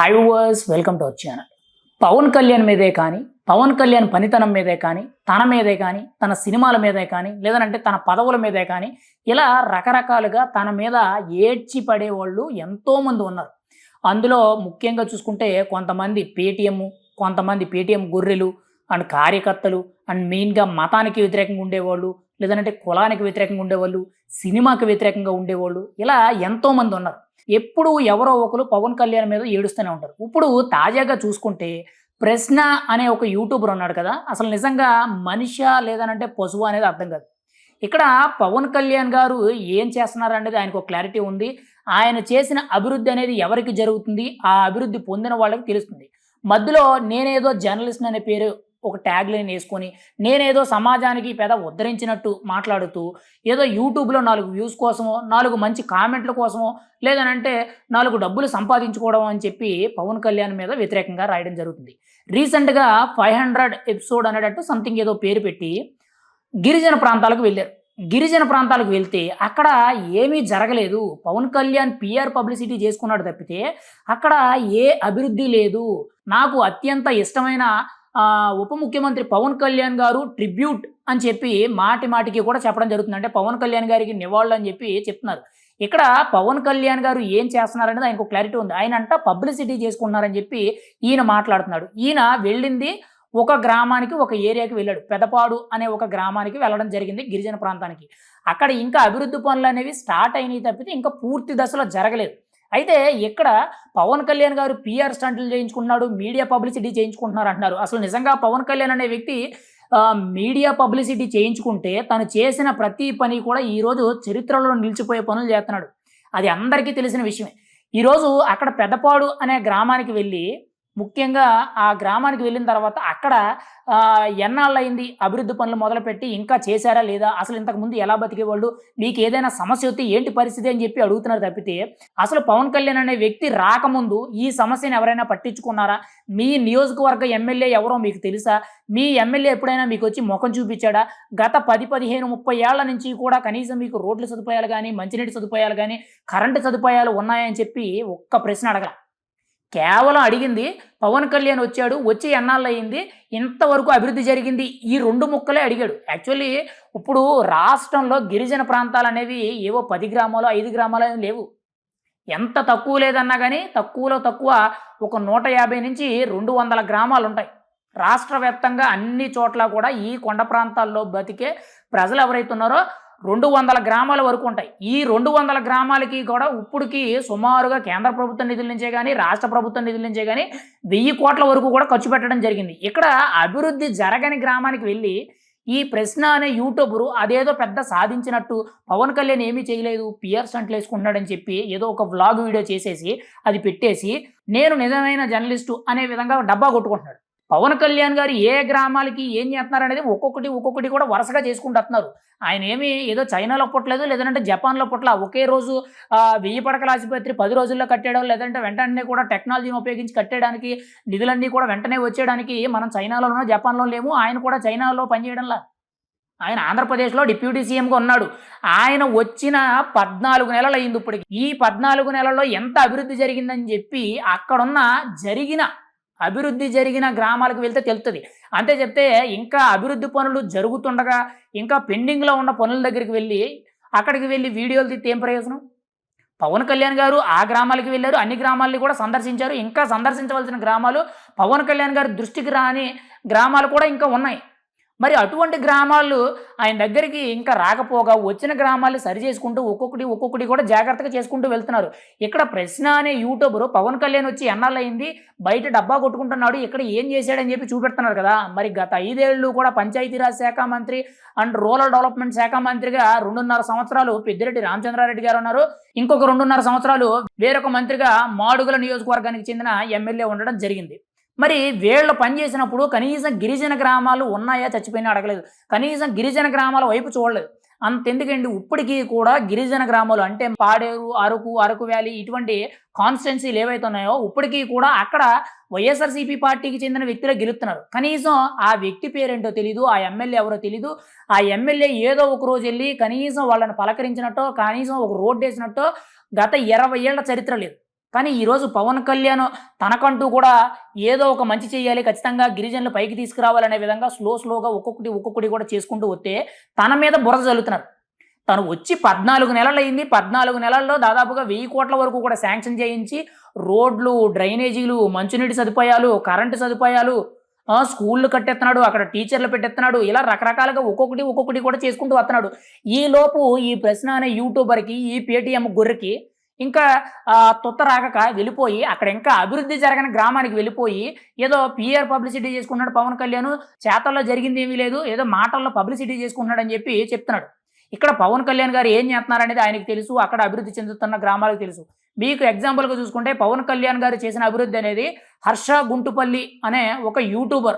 Hi viewers welcome to our channel Pavan Kalyan మీదే కానీ పవన్ కళ్యాణ్ పనితనం మీదే కానీ తన మీదే కానీ తన సినిమాల మీదే కానీ లేదంటే తన పదవుల మీదే కానీ ఇలా రకరకాలుగా తన మీద ఏడ్చి పడేవాళ్ళు ఎంతోమంది ఉన్నారు. అందులో ముఖ్యంగా చూసుకుంటే కొంతమంది పేటీఎం కొంతమంది పేటీఎం గొర్రెలు అండ్ కార్యకర్తలు అండ్ మెయిన్గా మతానికి వ్యతిరేకంగా ఉండేవాళ్ళు లేదంటే కులానికి వ్యతిరేకంగా ఉండేవాళ్ళు సినిమాకి వ్యతిరేకంగా ఉండేవాళ్ళు ఇలా ఎంతోమంది ఉన్నారు. ఎప్పుడు ఎవరో ఒకరు పవన్ కళ్యాణ్ మీద ఏడుస్తూనే ఉంటారు. ఇప్పుడు తాజాగా చూసుకుంటే ప్రశ్న అనే ఒక యూట్యూబర్ ఉన్నాడు కదా అసలు నిజంగా మనిషా లేదనంటే పశువు అనేది అర్థం కాదు. ఇక్కడ పవన్ కళ్యాణ్ గారు ఏం చేస్తున్నారు అనేది ఆయనకు ఒక క్లారిటీ ఉంది. ఆయన చేసిన అభివృద్ధి అనేది ఎవరికి జరుగుతుంది? ఆ అభివృద్ధి పొందిన వాళ్ళకి తెలుస్తుంది. మధ్యలో నేనేదో జర్నలిస్ట్ అనే పేరు ఒక ట్యాగ్ లైన్ వేసుకొని నేనేదో సమాజానికి పెద ఉద్ధరించినట్టు మాట్లాడుతూ ఏదో యూట్యూబ్లో నాలుగు వ్యూస్ కోసమో నాలుగు మంచి కామెంట్ల కోసమో లేదనంటే నాలుగు డబ్బులు సంపాదించుకోవడం అని చెప్పి పవన్ కళ్యాణ్ మీద వ్యతిరేకంగా రాయడం జరుగుతుంది. రీసెంట్గా ఫైవ్ హండ్రెడ్ ఎపిసోడ్ అనేటట్టు సంథింగ్ ఏదో పేరు పెట్టి గిరిజన ప్రాంతాలకు వెళ్ళారు. గిరిజన ప్రాంతాలకు వెళ్తే అక్కడ ఏమీ జరగలేదు. పవన్ కళ్యాణ్ పిఆర్ పబ్లిసిటీ చేసుకున్నాడు తప్పితే అక్కడ ఏ అభివృద్ధి లేదు. నాకు అత్యంత ఇష్టమైన ఉప ముఖ్యమంత్రి పవన్ కళ్యాణ్ గారు ట్రిబ్యూట్ అని చెప్పి మాటి మాటికి కూడా చెప్పడం జరుగుతుంది. అంటే పవన్ కళ్యాణ్ గారికి నివాళులు అని చెప్పి చెప్తున్నారు. ఇక్కడ పవన్ కళ్యాణ్ గారు ఏం చేస్తున్నారనేది ఆయనకు క్లారిటీ ఉంది. ఆయన అంట పబ్లిసిటీ చేసుకుంటున్నారని చెప్పి ఈయన మాట్లాడుతున్నాడు. ఈయన వెళ్ళింది ఒక గ్రామానికి ఒక ఏరియాకి వెళ్ళాడు. పెదపాడు అనే ఒక గ్రామానికి వెళ్ళడం జరిగింది గిరిజన ప్రాంతానికి. అక్కడ ఇంకా అభివృద్ధి పనులు అనేవి స్టార్ట్ అయినాయి తప్పితే ఇంకా పూర్తి దశలో జరగలేదు. అయితే ఇక్కడ పవన్ కళ్యాణ్ గారు పిఆర్ స్టంట్లు చేయించుకుంటున్నాడు మీడియా పబ్లిసిటీ చేయించుకుంటున్నారు అంటున్నారు. అసలు నిజంగా పవన్ కళ్యాణ్ అనే వ్యక్తి మీడియా పబ్లిసిటీ చేయించుకుంటే తను చేసిన ప్రతి పని కూడా ఈరోజు చరిత్రలో నిలిచిపోయే పనులు చేస్తున్నాడు. అది అందరికీ తెలిసిన విషయమే. ఈరోజు అక్కడ పెద్దపాడు అనే గ్రామానికి వెళ్ళి ముఖ్యంగా ఆ గ్రామానికి వెళ్ళిన తర్వాత అక్కడ ఎన్నాళ్ళయింది అభివృద్ధి పనులు మొదలుపెట్టి ఇంకా చేశారా లేదా? అసలు ఇంతకుముందు ఎలా బతికేవాళ్ళు? మీకు ఏదైనా సమస్య వస్తే ఏంటి పరిస్థితి అని చెప్పి అడుగుతున్నారు తప్పితే అసలు పవన్ కళ్యాణ్ అనే వ్యక్తి రాకముందు ఈ సమస్యను ఎవరైనా పట్టించుకున్నారా? మీ నియోజకవర్గ ఎమ్మెల్యే ఎవరో మీకు తెలుసా? మీ ఎమ్మెల్యే ఎప్పుడైనా మీకు వచ్చి ముఖం చూపించాడా? గత పది పదిహేను ముప్పై ఏళ్ళ నుంచి కూడా కనీసం మీకు రోడ్ల సదుపాయాలు కానీ మంచినీటి సదుపాయాలు కానీ కరెంటు సదుపాయాలు ఉన్నాయని చెప్పి ఒక్క ప్రశ్న అడగల. కేవలం అడిగింది పవన్ కళ్యాణ్ వచ్చాడు వచ్చి ఎన్నాళ్ళు అయింది ఇంతవరకు అభివృద్ధి జరిగింది ఈ రెండు ముక్కలే అడిగాడు. యాక్చువల్లీ ఇప్పుడు రాష్ట్రంలో గిరిజన ప్రాంతాలు అనేవి ఏవో పది గ్రామాలు ఐదు గ్రామాలు అనేవి లేవు. ఎంత తక్కువ లేదన్నా కానీ తక్కువలో తక్కువ ఒక నూట యాభై నుంచి రెండు వందల గ్రామాలు ఉంటాయి. రాష్ట్ర వ్యాప్తంగా అన్ని చోట్ల కూడా ఈ కొండ ప్రాంతాల్లో బతికే ప్రజలు ఎవరైతే ఉన్నారో రెండు వందల గ్రామాల వరకు ఉంటాయి. ఈ రెండు వందల గ్రామాలకి కూడా ఇప్పుడుకి సుమారుగా కేంద్ర ప్రభుత్వం నిధుల నుంచే కానీ రాష్ట్ర ప్రభుత్వం నిధుల నుంచే కానీ వెయ్యి కోట్ల వరకు కూడా ఖర్చు పెట్టడం జరిగింది. ఇక్కడ అభివృద్ధి జరగని గ్రామానికి వెళ్ళి ఈ ప్రశ్న అనే యూట్యూబరు అదేదో పెద్ద సాధించినట్టు పవన్ కళ్యాణ్ ఏమీ చేయలేదు పియర్ సంట్లు వేసుకుంటున్నాడని చెప్పి ఏదో ఒక వ్లాగ్ వీడియో చేసేసి అది పెట్టేసి నేను నిజమైన జర్నలిస్టు అనే విధంగా డబ్బా కొట్టుకుంటున్నాడు. పవన్ కళ్యాణ్ గారు ఏ గ్రామాలకి ఏం చేస్తున్నారు అనేది ఒక్కొక్కటి ఒక్కొక్కటి కూడా వరుసగా చేసుకుంటున్నారు. ఆయన ఏమి ఏదో చైనాలో పుట్టలేదు లేదంటే జపాన్లో పుట్టల. ఒకే రోజు వెయ్యి పడకల ఆసుపత్రి పది రోజుల్లో కట్టేయడం లేదంటే వెంటనే కూడా టెక్నాలజీని ఉపయోగించి కట్టేయడానికి నిధులన్నీ కూడా వెంటనే వచ్చేయడానికి మనం చైనాలోనో జపాన్లో లేము. ఆయన కూడా చైనాలో పనిచేయడంలా. ఆయన ఆంధ్రప్రదేశ్లో డిప్యూటీ సీఎంగా ఉన్నాడు. ఆయన వచ్చిన పద్నాలుగు నెలలు అయింది ఇప్పటికి. ఈ పద్నాలుగు నెలల్లో ఎంత అభివృద్ధి జరిగిందని చెప్పి అక్కడున్న జరిగిన అభివృద్ధి జరిగిన గ్రామాలకు వెళ్తే తెలుస్తుంది అంతే చెప్తే ఇంకా అభివృద్ధి పనులు జరుగుతుండగా ఇంకా పెండింగ్లో ఉన్న పనుల దగ్గరికి వెళ్ళి అక్కడికి వెళ్ళి వీడియోలు తీస్తే ఏం ప్రయోజనం? పవన్ కళ్యాణ్ గారు ఆ గ్రామాలకి వెళ్ళారు అన్ని గ్రామాలని కూడా సందర్శించారు. ఇంకా సందర్శించవలసిన గ్రామాలు పవన్ కళ్యాణ్ గారి దృష్టికి రాని గ్రామాలు కూడా ఇంకా ఉన్నాయి. మరి అటువంటి గ్రామాలు ఆయన దగ్గరికి ఇంకా రాకపోగా వచ్చిన గ్రామాలు సరి చేసుకుంటూ ఒక్కొక్కటి ఒక్కొక్కటి కూడా జాగ్రత్తగా చేసుకుంటూ వెళ్తున్నారు. ఇక్కడ ప్రశ్న అనే యూట్యూబరు పవన్ కళ్యాణ్ వచ్చి ఎన్నాళ్ళయింది బయట డబ్బా కొట్టుకుంటున్నాడు. ఇక్కడ ఏం చేశాడని చెప్పి చూపెడుతున్నారు కదా. మరి గత ఐదేళ్ళు కూడా పంచాయతీరాజ్ శాఖ మంత్రి అండ్ రూరల్ డెవలప్మెంట్ శాఖ మంత్రిగా రెండున్నర సంవత్సరాలు పెద్దిరెడ్డి రామచంద్రారెడ్డి గారు ఉన్నారు. ఇంకొక రెండున్నర సంవత్సరాలు వేరొక మంత్రిగా మాడుగుల నియోజకవర్గానికి చెందిన ఎమ్మెల్యే ఉండడం జరిగింది. మరి వీళ్ళు పనిచేసినప్పుడు కనీసం గిరిజన గ్రామాలు ఉన్నాయా చచ్చిపోయినా అడగలేదు. కనీసం గిరిజన గ్రామాల వైపు చూడలేదు. అంతెందుకండి? ఇప్పటికీ కూడా గిరిజన గ్రామాలు అంటే పాడేరు అరకు అరకు వ్యాలీ ఇటువంటి కాన్స్టిట్యున్సీలు ఏవైతే ఉన్నాయో ఇప్పటికీ కూడా అక్కడ వైఎస్ఆర్సీపీ పార్టీకి చెందిన వ్యక్తులే గెలుస్తున్నారు. కనీసం ఆ వ్యక్తి పేరేంటో తెలీదు ఆ ఎమ్మెల్యే ఎవరో తెలీదు. ఆ ఎమ్మెల్యే ఏదో ఒక రోజు వెళ్ళి కనీసం వాళ్ళని పలకరించినట్టో కనీసం ఒక రోడ్డు వేసినట్టో గత ఇరవై ఏళ్ళ చరిత్ర లేదు. కానీ ఈరోజు పవన్ కళ్యాణ్ తనకంటూ కూడా ఏదో ఒక మంచి చేయాలి ఖచ్చితంగా గిరిజనులు పైకి తీసుకురావాలనే విధంగా స్లో స్లోగా ఒక్కొక్కటి ఒక్కొక్కటి కూడా చేసుకుంటూ వస్తే తన మీద బురద జల్లుతున్నారు. తను వచ్చి పద్నాలుగు నెలలు అయింది. పద్నాలుగు నెలల్లో దాదాపుగా వెయ్యి కోట్ల వరకు కూడా శాంక్షన్ చేయించి రోడ్లు డ్రైనేజీలు మంచినీటి సదుపాయాలు కరెంటు సదుపాయాలు స్కూళ్ళు కట్టెత్తున్నాడు అక్కడ టీచర్లు పెట్టెత్తున్నాడు ఇలా రకరకాలుగా ఒక్కొక్కటి ఒక్కొక్కటి కూడా చేసుకుంటూ వస్తున్నాడు. ఈ లోపు ఈ ప్రశ్న అనే యూట్యూబర్కి ఈ పేటీఎం గొర్రెకి ఇంకా ఆ, తుత్త రాకక వెళ్ళిపోయి అక్కడ ఇంకా అభివృద్ధి జరగని గ్రామానికి వెళ్ళిపోయి ఏదో పిఆర్ పబ్లిసిటీ చేసుకున్నాడు పవన్ కళ్యాణ్ చేతల్లో జరిగింది ఏమీ లేదు ఏదో మాటల్లో పబ్లిసిటీ చేసుకుంటున్నాడు అని చెప్పి చెప్తున్నాడు. ఇక్కడ పవన్ కళ్యాణ్ గారు ఏం చేస్తున్నారు అనేది తెలుసు అక్కడ అభివృద్ధి చెందుతున్న గ్రామాలకు తెలుసు. మీకు ఎగ్జాంపుల్గా చూసుకుంటే పవన్ కళ్యాణ్ గారు చేసిన అభివృద్ధి అనేది హర్ష గుంటుపల్లి అనే ఒక యూట్యూబర్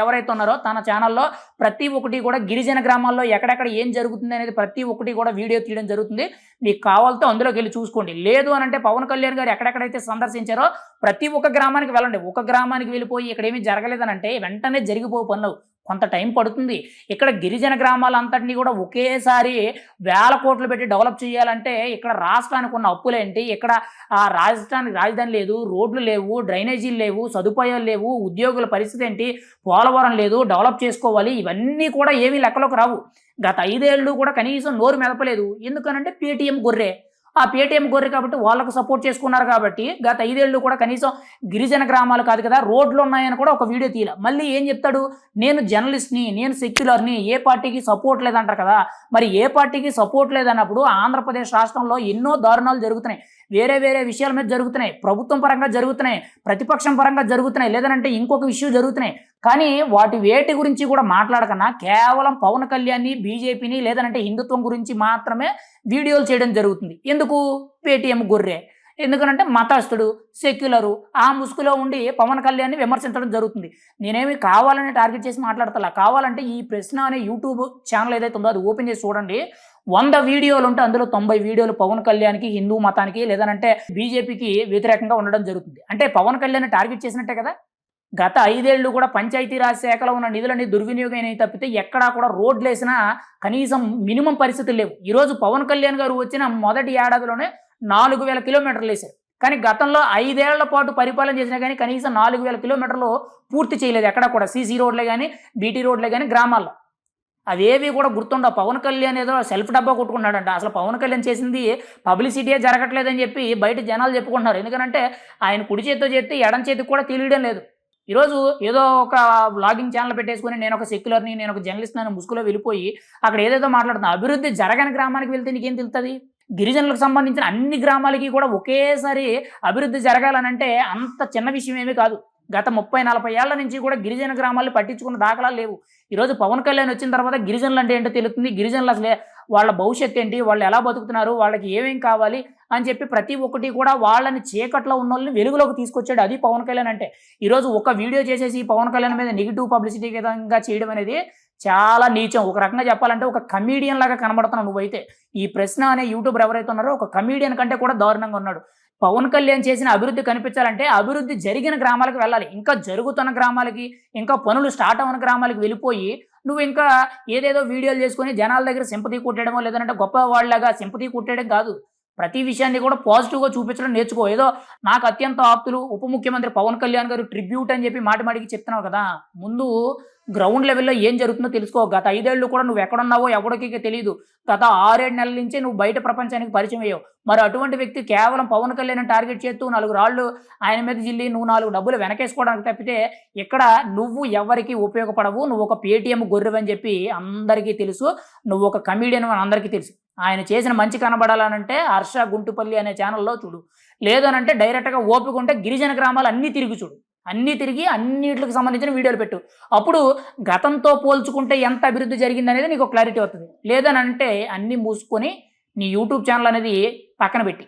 ఎవరైతే ఉన్నారో తన ఛానల్లో ప్రతి ఒక్కటి కూడా గిరిజన గ్రామాల్లో ఎక్కడెక్కడ ఏం జరుగుతుంది అనేది ప్రతి ఒక్కటి కూడా వీడియో తీయడం జరుగుతుంది. మీకు కావాలతో అందులోకి వెళ్ళి చూసుకోండి. లేదు అని అంటే పవన్ కళ్యాణ్ గారు ఎక్కడెక్కడైతే సందర్శించారో ప్రతి ఒక్క గ్రామానికి వెళ్ళండి. ఒక గ్రామానికి వెళ్ళిపోయి ఇక్కడ ఏమీ జరగలేదనంటే వెంటనే జరిగిపో పనులు. కొంత టైం పడుతుంది. ఇక్కడ గిరిజన గ్రామాలంతటినీ కూడా ఒకేసారి వేల కోట్లు పెట్టి డెవలప్ చేయాలంటే ఇక్కడ రాష్ట్రానికి ఉన్న అప్పులేంటి? ఇక్కడ ఆ రాజధానికి రాజధాని లేదు రోడ్లు లేవు డ్రైనేజీలు లేవు సదుపాయాలు లేవు ఉద్యోగుల పరిస్థితి ఏంటి? పోలవరం లేదు డెవలప్ చేసుకోవాలి. ఇవన్నీ కూడా ఏమీ లెక్కలోకి రావు. గత ఐదేళ్ళు కూడా కనీసం నోరు మెదపలేదు. ఎందుకనంటే పేటీఎం గొర్రె. ఆ పేటీఎం గొర్రె కాబట్టి వాళ్ళకు సపోర్ట్ చేసుకున్నారు కాబట్టి గత ఐదేళ్ళు కూడా కనీసం గిరిజన గ్రామాలు కాదు కదా రోడ్లు ఉన్నాయని కూడా ఒక వీడియో తీయాల. మళ్ళీ ఏం చెప్తాడు? నేను జర్నలిస్ట్ని నేను సెక్యులర్ని ఏ పార్టీకి సపోర్ట్ లేదంటారు కదా మరి ఏ పార్టీకి సపోర్ట్ లేదన్నప్పుడు ఆంధ్రప్రదేశ్ రాష్ట్రంలో ఎన్నో దారుణాలు జరుగుతున్నాయి. వేరే వేరే విషయాల మీద జరుగుతున్నాయి. ప్రభుత్వం పరంగా జరుగుతున్నాయి. ప్రతిపక్షం పరంగా జరుగుతున్నాయి. లేదనంటే ఇంకొక ఇష్యూ జరుగుతున్నాయి. కానీ వాటి వేటి గురించి కూడా మాట్లాడకన్నా కేవలం పవన్ కళ్యాణ్ని బీజేపీని లేదంటే హిందుత్వం గురించి మాత్రమే వీడియోలు చేయడం జరుగుతుంది. ఎందుకు? పేటీఎం గొర్రె. ఎందుకనంటే మతస్థుడు సెక్యులరు ఆ ముసుగులో ఉండి పవన్ కళ్యాణ్ని విమర్శించడం జరుగుతుంది. నేనేమి కావాలని టార్గెట్ చేసి మాట్లాడతలా? కావాలంటే ఈ ప్రశ్న అనే యూట్యూబ్ ఛానల్ ఏదైతే ఉందో అది ఓపెన్ చేసి చూడండి. వంద వీడియోలు ఉంటే అందులో తొంభై వీడియోలు పవన్ కళ్యాణ్కి హిందూ మతానికి లేదనంటే బీజేపీకి వ్యతిరేకంగా ఉండడం జరుగుతుంది. అంటే పవన్ కళ్యాణ్ టార్గెట్ చేసినట్టే కదా? గత ఐదేళ్ళు కూడా పంచాయతీరాజ్ శాఖలో ఉన్న నిధులని దుర్వినియోగం అయినాయి తప్పితే ఎక్కడా కూడా రోడ్లు వేసినా కనీసం మినిమం పరిస్థితులు లేవు. ఈరోజు పవన్ కళ్యాణ్ గారు వచ్చిన మొదటి ఏడాదిలోనే నాలుగు వేల కిలోమీటర్లు వేశారు. కానీ గతంలో ఐదేళ్ళ పాటు పరిపాలన చేసినా కానీ కనీసం నాలుగు వేల కిలోమీటర్లు పూర్తి చేయలేదు ఎక్కడ కూడా. సీసీ రోడ్లే కానీ బీటీ రోడ్లే కానీ గ్రామాల్లో. అవేవి కూడా గుర్తుండవు పవన్ కళ్యాణ్ ఏదో సెల్ఫ్ డబ్బా కొట్టుకున్నాడంట అసలు పవన్ కళ్యాణ్ చేసింది పబ్లిసిటీయే జరగట్లేదని చెప్పి బయట జనాలు చెప్పుకుంటున్నారు. ఎందుకంటే ఆయన కుడి చేతితో చేస్తే ఎడం చేతికి కూడా తెలియడం లేదు. ఈరోజు ఏదో ఒక బ్లాగింగ్ ఛానల్ పెట్టేసుకుని నేను ఒక సెక్యులర్ని నేను ఒక జర్నలిస్ట్ అని ముసుగులో వెళ్ళిపోయి అక్కడ ఏదేదో మాట్లాడుతున్నా. అభివృద్ధి జరగని గ్రామానికి వెళ్తే నీకేం తెలుస్తుంది గిరిజనులకు సంబంధించిన అన్ని గ్రామాలకి కూడా ఒకేసారి అభివృద్ధి జరగాలనంటే అంత చిన్న విషయం ఏమీ కాదు. గత ముప్పై నలభై ఏళ్ళ నుంచి కూడా గిరిజన గ్రామాలు పట్టించుకున్న దాఖలాలు లేవు. ఈరోజు పవన్ కళ్యాణ్ వచ్చిన తర్వాత గిరిజనులు అంటే ఏంటో తెలుస్తుంది? గిరిజనులు అసలే వాళ్ళ భవిష్యత్తు ఏంటి వాళ్ళు ఎలా బతుకుతున్నారు వాళ్ళకి ఏమేం కావాలి అని చెప్పి ప్రతి ఒక్కటి కూడా వాళ్ళని చీకట్లో ఉన్న వాళ్ళని వెలుగులోకి తీసుకొచ్చాడు అది పవన్ కళ్యాణ్ అంటే. ఈరోజు ఒక వీడియో చేసేసి పవన్ కళ్యాణ్ మీద నెగిటివ్ పబ్లిసిటీ విధంగా చేయడం అనేది చాలా నీచం. ఒక రకంగా చెప్పాలంటే ఒక కమీడియన్ లాగా కనబడుతున్నావు నువ్వైతే. ఈ ప్రశ్న అనే యూట్యూబర్ ఎవరైతే ఉన్నారో ఒక కమీడియన్ కంటే కూడా దారుణంగా ఉన్నాడు. పవన్ కళ్యాణ్ చేసిన అభివృద్ధి కనిపించాలంటే అభివృద్ధి జరిగిన గ్రామాలకు వెళ్ళాలి. ఇంకా జరుగుతున్న గ్రామాలకి ఇంకా పనులు స్టార్ట్ అవ్వని గ్రామాలకు వెళ్ళిపోయి నువ్వు ఇంకా ఏదేదో వీడియోలు చేసుకొని జనాల దగ్గర సింపతి కుట్టడమో లేదంటే గొప్ప వాళ్ళగా సింపతి కుట్టడం కాదు. ప్రతి విషయాన్ని కూడా పాజిటివ్గా చూపించడం నేర్చుకో. ఏదో నాకు అత్యంత ఆప్తులు ఉప ముఖ్యమంత్రి పవన్ కళ్యాణ్ గారు ట్రిబ్యూట్ అని చెప్పి మాటి మాటికి చెప్తున్నావు కదా. ముందు గ్రౌండ్ లెవెల్లో ఏం జరుగుతుందో తెలుసుకో. గత ఐదేళ్ళు కూడా నువ్వు ఎక్కడున్నావో ఎవరికి తెలియదు గత ఆరేడు నెలల నుంచి నువ్వు బయట ప్రపంచానికి పరిచయం అయ్యావు. మరి అటువంటి వ్యక్తి కేవలం పవన్ కళ్యాణ్ టార్గెట్ చేస్తూ నాలుగు రాళ్ళు ఆయన మీద జిల్లి నువ్వు నాలుగు డబ్బులు వెనకేసుకోవడానికి తప్పితే ఇక్కడ నువ్వు ఎవరికి ఉపయోగపడవు. నువ్వు ఒక పేటీఎం గొర్రెవని చెప్పి అందరికీ తెలుసు. నువ్వు ఒక కమీడియన్ అని అందరికీ తెలుసు. ఆయన చేసిన మంచి కనబడాలనంటే హర్ష గుంటుపల్లి అనే ఛానల్లో చూడు. లేదనంటే డైరెక్ట్గా ఓపిక ఉంటే గిరిజన గ్రామాలు అన్నీ తిరిగి చూడు. అన్నీ తిరిగి అన్నిటికి సంబంధించిన వీడియోలు పెట్టు. అప్పుడు గతంతో పోల్చుకుంటే ఎంత అభివృద్ధి జరిగింది అనేది నీకు క్లారిటీ అవుతుంది లేదనంటే అన్నీ మూసుకొని నీ యూట్యూబ్ ఛానల్ అనేది పక్కన పెట్టి.